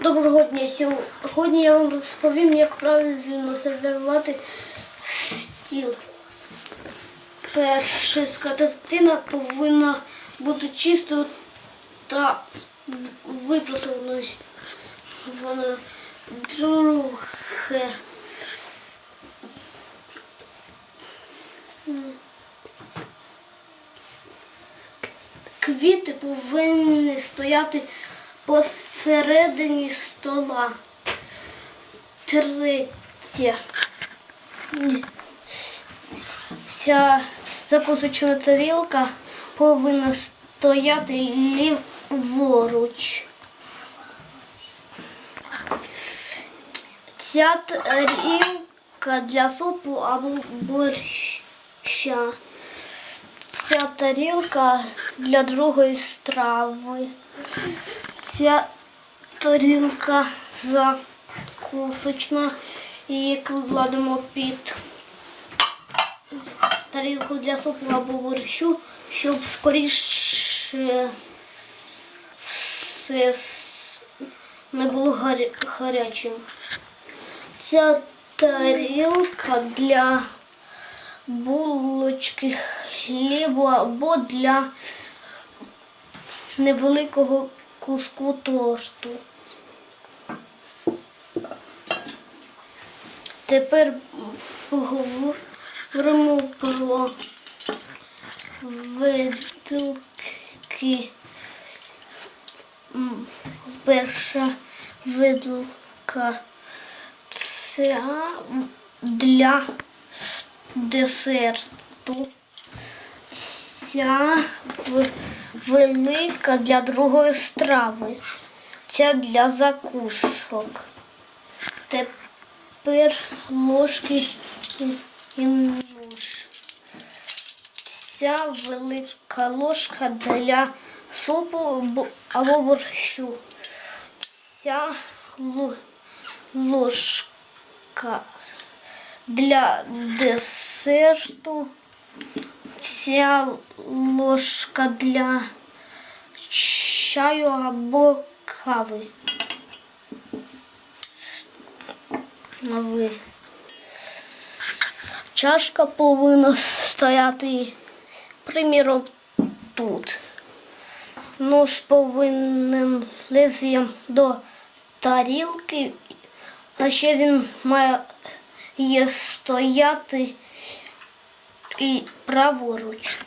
Доброго дня. Сьогодні я вам розповім, як правильно сервірувати стіл. Перше, скатертина повинна бути чистою та випросованою. Вона друге. Квіти повинні стояти посередині стола. Третє. Ця закусочна тарілка повинна стояти ліворуч. Ця тарілка для супу або борща. Ця тарілка для другої страви. Ця тарілка закусочна. Її кладемо під тарілку для супу або борщу, щоб скоріше все не було гарячим. Ця тарілка для булочки хлібу або для невеликого куску торту. Тепер поговоримо про виделки. Перша виделка це для десерту. Ця велика для другої страви. Ця для закусок. Тепер ложки і- нож. Ця велика ложка для супу або борщу. Ця ложка для десерту. Ця ложка для чаю або кави. А ви. Чашка повинна стояти, приміром, тут. Нож повинен лезвієм до тарілки, а ще він має стояти праворуч.